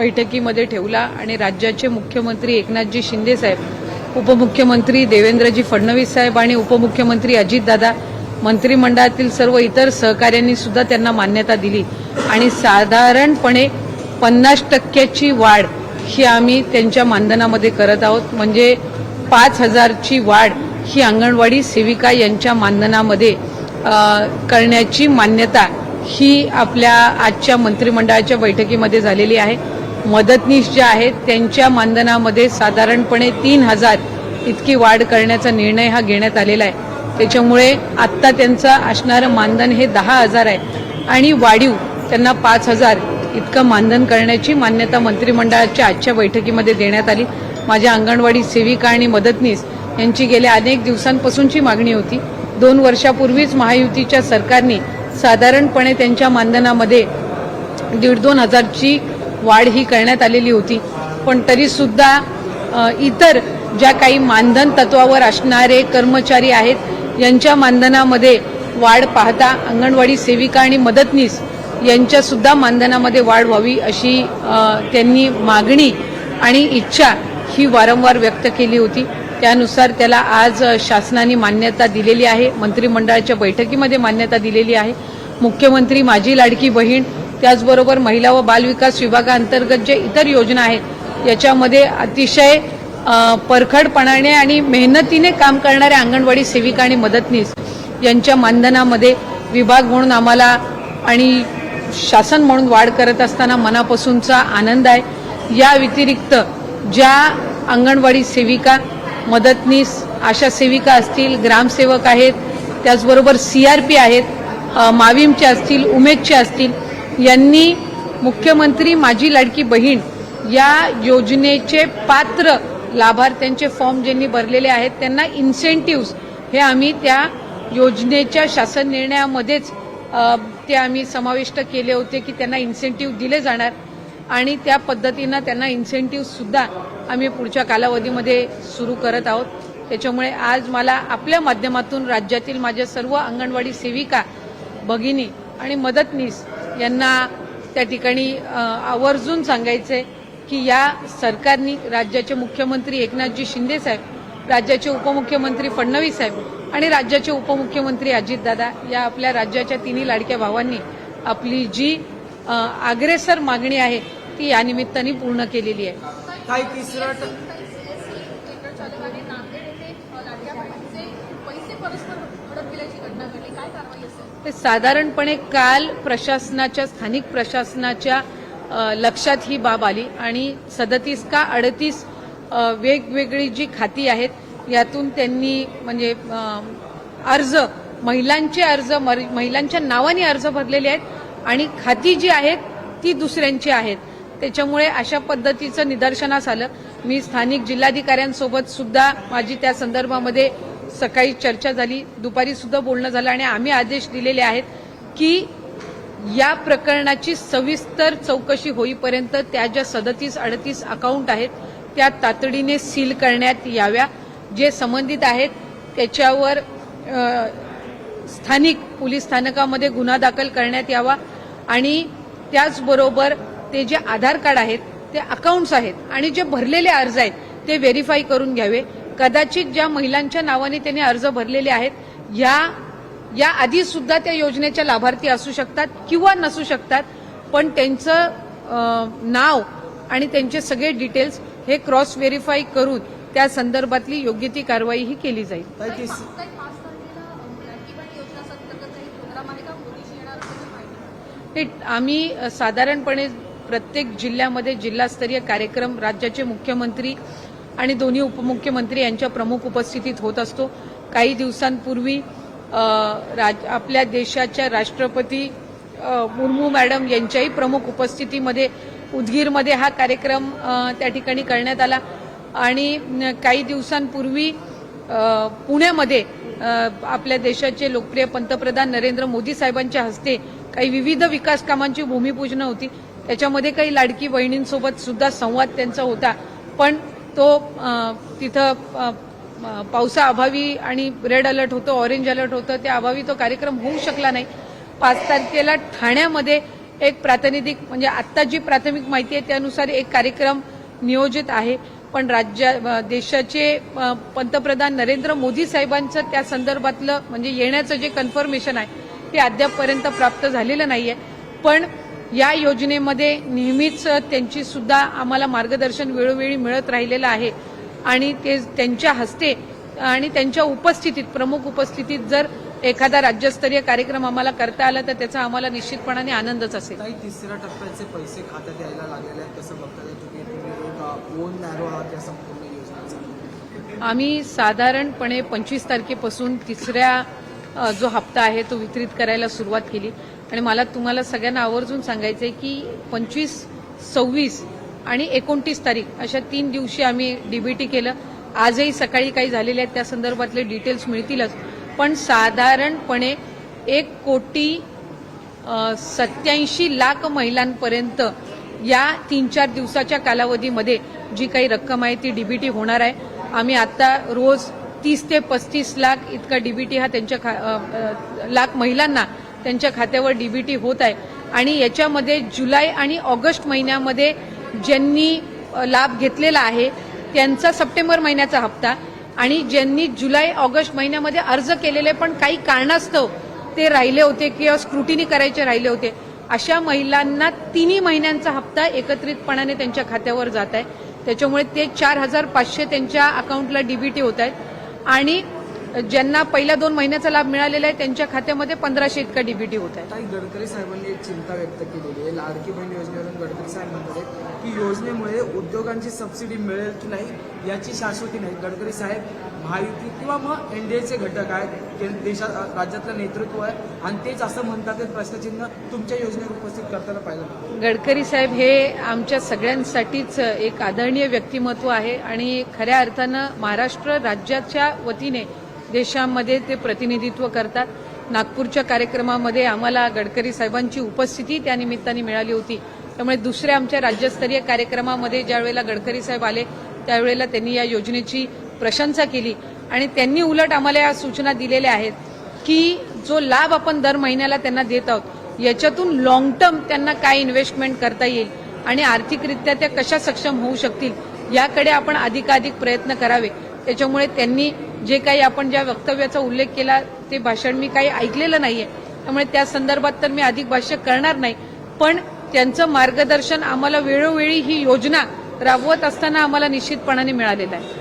बैठकीमध्ये ठेवला आणि राज्याचे मुख्यमंत्री एकनाथजी शिंदे साहेब उपमुख्यमंत्री देवेंद्रजी फडणवीस साहेब आणि उपमुख्यमंत्री अजितदादा मंत्रिमंडळातील सर्व इतर सहकाऱ्यांनी सुद्धा त्यांना मान्यता दिली. आणि साधारणपणे पन्नास टक्क्याची वाढ ही आम्ही त्यांच्या मानधनामध्ये करत आहोत. म्हणजे पाच हजारची वाढ ही अंगणवाडी सेविका यांच्या मानधनामध्ये करण्याची मान्यता ही आपल्या आजच्या मंत्रिमंडळाच्या बैठकीमध्ये झालेली आहे. मदतनीस ज्या आहेत त्यांच्या मानधनामध्ये साधारणपणे तीन हजार इतकी वाढ करण्याचा निर्णय हा घेण्यात आलेला आहे. त्याच्यामुळे आत्ता त्यांचं असणारं मानधन हे दहा हजार आहे आणि वाढीव त्यांना पाच हजार इतकं मानधन करण्याची मान्यता मंत्रिमंडळाच्या आजच्या बैठकीमध्ये देण्यात आली. माझ्या अंगणवाडी सेविका आणि मदतनीस यांची गेल्या अनेक दिवसांपासूनची मागणी होती. दोन वर्षापूर्वीच महायुतीच्या सरकारने साधारणपणे त्यांच्या मानधनामध्ये दीड दोन हजारची वाढ ही करण्यात आलेली होती. पण तरी सुद्धा इतर ज्या काही मानधन तत्वावर असणारे कर्मचारी आहेत यांच्या मानधनामध्ये वाढ पाहता अंगणवाडी सेविका आणि मदतनीस यांच्यासुद्धा मानधनामध्ये वाढ व्हावी अशी त्यांनी मागणी आणि इच्छा ही वारंवार व्यक्त केली होती. त्यानुसार त्याला आज शासनाने मान्यता दिलेली आहे मंत्रिमंडळाच्या बैठकीमध्ये मान्यता दिलेली आहे. मुख्यमंत्री माझी लाडकी बहीण त्याचबरोबर महिला व बालविकास विभागाअंतर्गत जे इतर योजना आहेत याच्यामध्ये अतिशय परखडपणाने आणि मेहनतीने काम करणाऱ्या अंगणवाडी सेविका आणि मदतनीस यांच्या मानधनामध्ये विभाग म्हणून आम्हाला आणि शासन म्हणून वाढ करत असताना मनापासूनचा आनंद आहे. या व्यतिरिक्त ज्या अंगणवाडी सेविका मदतनीस आशा सेविका असतील ग्रामसेवक आहेत त्याचबरोबर सी आर पी आहेत अ, माविमचे असतील उमेदचे असतील यांनी मुख्यमंत्री माझी लाडकी बहीण या योजनेचे पात्र लाभार्थ्यांचे फॉर्म ज्यांनी भरलेले आहेत त्यांना इन्सेंटिव्ह हे आम्ही त्या योजनेच्या शासन निर्णयामध्येच ते आम्ही समाविष्ट केले होते की त्यांना इन्सेंटिव्ह दिले जाणार आणि त्या पद्धतीनं त्यांना इन्सेंटिव्ह सुद्धा आम्ही पुढच्या कालावधीमध्ये सुरू करत आहोत. त्याच्यामुळे आज मला आपल्या माध्यमातून राज्यातील माझ्या सर्व अंगणवाडी सेविका भगिनी आणि मदतनीस यांना त्या ठिकाणी आवर्जून सांगायचंय की या सरकारनी राज्याचे मुख्यमंत्री एकनाथजी शिंदे साहेब राज्याचे उपमुख्यमंत्री फडणवीस साहेब आणि राज्याचे उपमुख्यमंत्री अजितदादा या आपल्या राज्याच्या तिन्ही लाडक्या भावांनी आपली जी अग्रेसर मागणी आहे ती या निमित्ताने पूर्ण केलेली आहे. ते साधारणपणे काल प्रशासनाच्या स्थानिक प्रशासनाच्या लक्षात ही बाब आली. आणि सदतीस का अडतीस वेगवेगळी जी खाती आहेत यातून त्यांनी म्हणजे अर्ज महिलांचे अर्ज मर- महिलांच्या नावाने अर्ज भरलेले आहेत आणि खाती जी आहेत ती दुसऱ्यांची आहेत. त्याच्यामुळे अशा पद्धतीचं निदर्शनास आलं. मी स्थानिक जिल्हाधिकाऱ्यांसोबत सुद्धा माझी त्या संदर्भामध्ये सकाळी चर्चा झाली दुपारी सुद्धा बोलणं झालं आणि आम्ही आदेश दिलेले आहेत की या प्रकरणाची सविस्तर चौकशी होईपर्यंत त्या ज्या सदतीस अडतीस अकाउंट आहेत त्या तातडीने सील करण्यात याव्या. जे संबंधित आहेत त्याच्यावर स्थानिक पोलीस स्थानकामध्ये गुन्हा दाखल करण्यात यावा आणि त्याचबरोबर ते जे आधार कार्ड आहेत ते अकाउंट्स आहेत आणि जे भरलेले अर्ज आहेत ते व्हेरीफाय करून घ्यावे. कदाचित ज्या महिलांच्या नावाने त्यांनी अर्ज भरलेले आहेत या या आधी सुद्धा त्या योजनेच्या लाभार्थी असू शकतात किंवा नसू शकतात पण त्यांचं नाव आणि त्यांचे सगळे डिटेल्स हे क्रॉस व्हेरीफाय करून त्या संदर्भातली योग्य ती कारवाई ही केली जाईल. हे आम्ही साधारणपणे प्रत्येक जिल्ह्यामध्ये जिल्हास्तरीय कार्यक्रम राज्याचे मुख्यमंत्री आणि दोन्ही उपमुख्यमंत्री यांच्या प्रमुख उपस्थितीत होत असतो. काही दिवसांपूर्वी राज आपल्या देशाच्या राष्ट्रपती मुर्मू मॅडम यांच्याही प्रमुख उपस्थितीमध्ये उदगीरमध्ये हा कार्यक्रम त्या ठिकाणी करण्यात आला. आणि काही दिवसांपूर्वी पुण्यामध्ये आपल्या देशाचे लोकप्रिय पंतप्रधान नरेंद्र मोदी साहेबांच्या हस्ते काही विविध विकास कामांची भूमिपूजन होती. त्याच्यामध्ये काही लाडकी बहिणींसोबत सुद्धा संवाद त्यांचा होता. पण तो तिथं पावसाअभावी आणि रेड अलर्ट होतं ऑरेंज अलर्ट होतं त्या अभावी तो कार्यक्रम होऊ शकला नाही. पाच तारखेला ठाण्यामध्ये एक प्रातिनिधिक म्हणजे आत्ता जी प्राथमिक माहिती आहे त्यानुसार एक कार्यक्रम नियोजित आहे. पण राज्या देशाचे पंतप्रधान नरेंद्र मोदी साहेबांचं त्या संदर्भातलं म्हणजे येण्याचं जे कन्फर्मेशन आहे ते अद्यापपर्यंत प्राप्त झालेलं नाही आहे पण या योजनेमध्ये नेहमीच त्यांची सुद्धा आम्हाला मार्गदर्शन वेळोवेळी मिळत राहिलेलं आहे. आणि ते त्यांच्या हस्ते आणि त्यांच्या उपस्थितीत प्रमुख उपस्थितीत जर एखादा राज्यस्तरीय कार्यक्रम आम्हाला करता आला तर त्याचा आम्हाला निश्चितपणाने आनंदच असेल. काही तिसऱ्या टप्प्याचे पैसे खात्यात यायला लागलेले आहेत कसं बघता आम्ही साधारणपणे पंचवीस तारखेपासून तिसऱ्या जो हप्ता आहे तो वितरित करायला सुरुवात केली. आणि मला तुम्हाला सगळ्यांना आवर्जून सांगायचं आहे की पंचवीस सव्वीस आणि एकोणतीस तारीख अशा तीन दिवशी आम्ही डीबीटी केलं. आजही सकाळी काही झालेले आहेत त्या संदर्भातले डिटेल्स मिळतीलच. पण साधारणपणे एक कोटी सत्याऐंशी लाख महिलांपर्यंत या तीन चार दिवसाच्या कालावधीमध्ये जी काही रक्कम आहे ती डीबीटी होणार आहे. आम्ही आता रोज तीस ते पस्तीस लाख इतका डीबीटी हा त्यांच्या खा लाख महिलांना त्यांच्या खात्यावर डीबीटी होत आहे. आणि याच्यामध्ये जुलै आणि ऑगस्ट महिन्यामध्ये ज्यांनी लाभ घेतलेला आहे त्यांचा सप्टेंबर महिन्याचा हप्ता आणि ज्यांनी जुलै ऑगस्ट महिन्यामध्ये अर्ज केलेले पण काही कारणास्तव ते राहिले होते किंवा स्क्रुटिनी करायचे राहिले होते अशा महिलांना तिन्ही महिन्यांचा हप्ता एकत्रितपणाने त्यांच्या खात्यावर जात आहे. त्याच्यामुळे ते चार हजार पाचशे त्यांच्या अकाउंटला डीबीटी होत आहेत आणि ज्यांना पहिल्या दोन महिन्याचा लाभ मिळालेला आहे त्यांच्या खात्यामध्ये पंधराशे इतका डीबीटी होत आहे. काही गडकरी साहेबांनी एक चिंता व्यक्त केलेली आहे. लाडकी बहीण योजनेवरून गडकरी साहेब म्हणतात आहेत की योजनेमुळे उद्योगांची सबसिडी मिळेल की नाही याची शाश्वती नाही. गडकरी साहेब महायुती किंवा मग एनडीएचे घटक आहेत देशात राज्यातलं नेतृत्व आहे आणि तेच असं म्हणतात प्रश्नचिन्ह तुमच्या योजनेत उपस्थित करताना पाहिलं गडकरी साहेब हे आमच्या सगळ्यांसाठीच एक आदरणीय व्यक्तिमत्व आहे आणि खऱ्या अर्थानं महाराष्ट्र राज्याच्या वतीने देशामध्ये ते प्रतिनिधित्व करतात. नागपूरच्या कार्यक्रमामध्ये आम्हाला गडकरी साहेबांची उपस्थिती त्या निमित्ताने मिळाली होती. त्यामुळे दुसऱ्या आमच्या राज्यस्तरीय कार्यक्रमामध्ये ज्यावेळेला गडकरी साहेब आले त्यावेळेला त्यांनी या योजनेची प्रशंसा केली. आणि त्यांनी उलट आम्हाला या सूचना दिलेल्या आहेत की जो लाभ आपण दर महिन्याला त्यांना देत आहोत याच्यातून लॉंग टर्म त्यांना काय इन्व्हेस्टमेंट करता येईल आणि आर्थिकरित्या त्या कशा सक्षम होऊ शकतील याकडे आपण अधिकाधिक प्रयत्न करावे. त्याच्यामुळे त्यांनी जे काही आपण ज्या वक्तव्याचा उल्लेख केला ते भाषण मी काही ऐकलेलं नाहीये. त्यामुळे त्या संदर्भात तर मी अधिक भाष्य करणार नाही. पण त्यांचं मार्गदर्शन आम्हाला वेळोवेळी ही योजना राबवत असताना आम्हाला निश्चितपणाने मिळालेलं आहे.